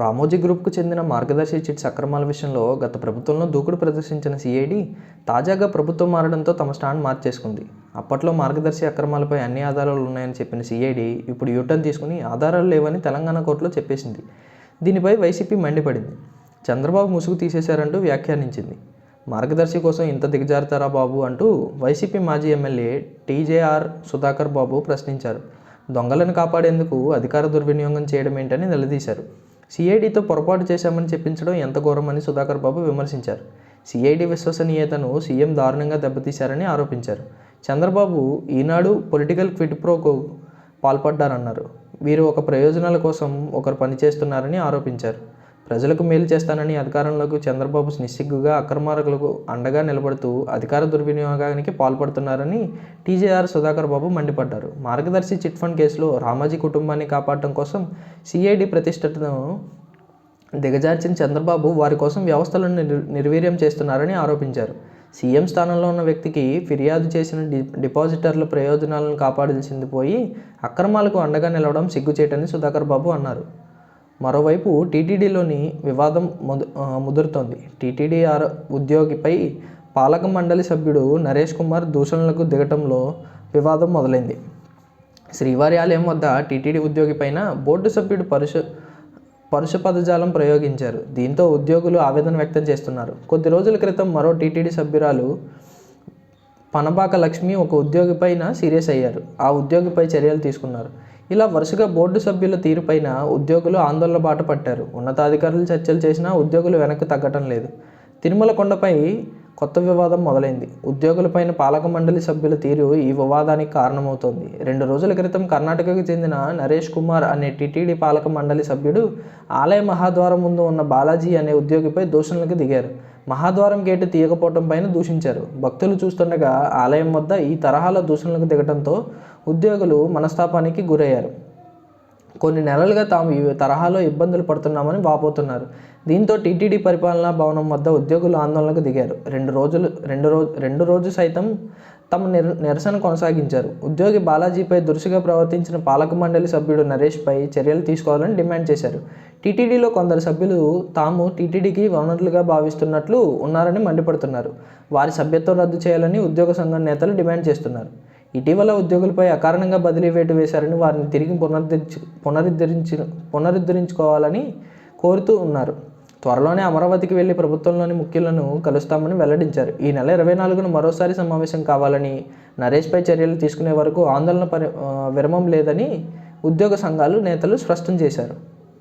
రామోజీ గ్రూప్కు చెందిన మార్గదర్శి చిట్స్ అక్రమాల విషయంలో గత ప్రభుత్వంలో దూకుడు ప్రదర్శించిన సిఐడి తాజాగా ప్రభుత్వం మారడంతో తమ స్టాండ్ మార్చేసుకుంది. అప్పట్లో మార్గదర్శి అక్రమాలపై అన్ని ఆధారాలు ఉన్నాయని చెప్పిన సిఐడి ఇప్పుడు యూటర్న్ తీసుకుని ఆధారాలు లేవని తెలంగాణ కోర్టులో చెప్పేసింది. దీనిపై వైసీపీ మండిపడింది. చంద్రబాబు ముసుగు తీసేశారంటూ వ్యాఖ్యానించింది. మార్గదర్శి కోసం ఇంత దిగజారుతారా బాబు అంటూ వైసీపీ మాజీ ఎమ్మెల్యే టీజేఆర్ సుధాకర్ బాబు ప్రశ్నించారు. దొంగలను కాపాడేందుకు అధికార దుర్వినియోగం చేయడం ఏంటని నిలదీశారు. సిఐడితో పొరపాటు చేశామని చెప్పించడం ఎంత ఘోరమని సుధాకర్ బాబు విమర్శించారు. సిఐడి విశ్వసనీయతను సీఎం దారుణంగా దెబ్బతీశారని ఆరోపించారు. చంద్రబాబు ఈనాడు పొలిటికల్ క్విట్ ప్రోకు పాల్పడ్డారన్నారు. వీరు ఒక ప్రయోజనాల కోసం ఒకరు పనిచేస్తున్నారని ఆరోపించారు. ప్రజలకు మేలు చేస్తానని అధికారంలోకి చంద్రబాబు నిస్సిగ్గుగా అక్రమార్కులకు అండగా నిలబడుతూ అధికార దుర్వినియోగానికి పాల్పడుతున్నారని టీజేఆర్ సుధాకర్ బాబు మండిపడ్డారు. మార్గదర్శి చిట్ ఫండ్ కేసులో రామాజీ కుటుంబాన్ని కాపాడటం కోసం సిఐడి ప్రతిష్టతను దిగజార్చిన చంద్రబాబు వారి కోసం వ్యవస్థలను నిర్వీర్యం చేస్తున్నారని ఆరోపించారు. సీఎం స్థానంలో ఉన్న వ్యక్తికి ఫిర్యాదు చేసిన డి డిపాజిటర్ల ప్రయోజనాలను కాపాడాల్సింది పోయి అక్రమాలకు అండగా నిలవడం సిగ్గుచేటని సుధాకర్ బాబు అన్నారు. మరోవైపు టీటీడీలోని వివాదం ముదు ముదురుతోంది. టీటీడీ ఆర్ ఉద్యోగిపై పాలక మండలి సభ్యుడు నరేష్ కుమార్ దూషణలకు దిగటంలో వివాదం మొదలైంది. శ్రీవారి ఆలయం వద్ద టీటీడీ ఉద్యోగి పైన బోర్డు సభ్యుడు పరుష పరుష పదజాలం ప్రయోగించారు. దీంతో ఉద్యోగులు ఆవేదన వ్యక్తం చేస్తున్నారు. కొద్ది రోజుల క్రితం మరో టీటీడీ సభ్యురాలు పనబాక లక్ష్మి ఒక ఉద్యోగి పైన సీరియస్ అయ్యారు. ఆ ఉద్యోగిపై చర్యలు తీసుకున్నారు. ఇలా వరుసగా బోర్డు సభ్యుల తీరుపైన ఉద్యోగులు ఆందోళన బాట పట్టారు. ఉన్నతాధికారులు చర్చలు చేసినా ఉద్యోగులు వెనక్కి తగ్గటం లేదు. తిరుమల కొండపై కొత్త వివాదం మొదలైంది. ఉద్యోగులపైన పాలక మండలి సభ్యుల తీరు ఈ వివాదానికి కారణమవుతోంది. రెండు రోజుల క్రితం కర్ణాటకకు చెందిన నరేష్ కుమార్ అనే టీటీడీ పాలక మండలి సభ్యుడు ఆలయ మహాద్వారం ముందు ఉన్న బాలాజీ అనే ఉద్యోగిపై దూషణలకు దిగారు. మహాద్వారం గేటు తీయకపోవటం పైన దూషించారు. భక్తులు చూస్తుండగా ఆలయం వద్ద ఈ తరహాలో దూషణలకు దిగడంతో ఉద్యోగులు మనస్తాపానికి గురయ్యారు. కొన్ని నెలలుగా తాము ఈ తరహాలో ఇబ్బందులు పడుతున్నామని వాపోతున్నారు. దీంతో టీటీడీ పరిపాలనా భవనం వద్ద ఉద్యోగులు ఆందోళనకు దిగారు. రెండు రోజులు రెండు రోజు రెండు రోజు సైతం తమ నిర నిరసన కొనసాగించారు. ఉద్యోగి బాలాజీపై దురుసుగా ప్రవర్తించిన పాలక మండలి సభ్యుడు నరేష్పై చర్యలు తీసుకోవాలని డిమాండ్ చేశారు. టీటీడీలో కొందరు సభ్యులు తాము టీటీడీకి వనరులుగా భావిస్తున్నట్లు ఉన్నారని మండిపడుతున్నారు. వారి సభ్యత్వం రద్దు చేయాలని ఉద్యోగ సంఘం నేతలు డిమాండ్ చేస్తున్నారు. ఇటీవల ఉద్యోగులపై అకారణంగా బదిలీ వేటు వేశారని వారిని తిరిగి పునరుద్ధరించు పునరుద్ధరించి పునరుద్ధరించుకోవాలని కోరుతూ ఉన్నారు. త్వరలోనే అమరావతికి వెళ్ళి ప్రభుత్వంలోని ముఖ్యులను కలుస్తామని వెల్లడించారు. ఈ నెల ఇరవై నాలుగున మరోసారి సమావేశం కావాలని నరేష్పై చర్యలు తీసుకునే వరకు ఆందోళన పరి విరమం లేదని ఉద్యోగ సంఘాలు నేతలు స్పష్టం చేశారు.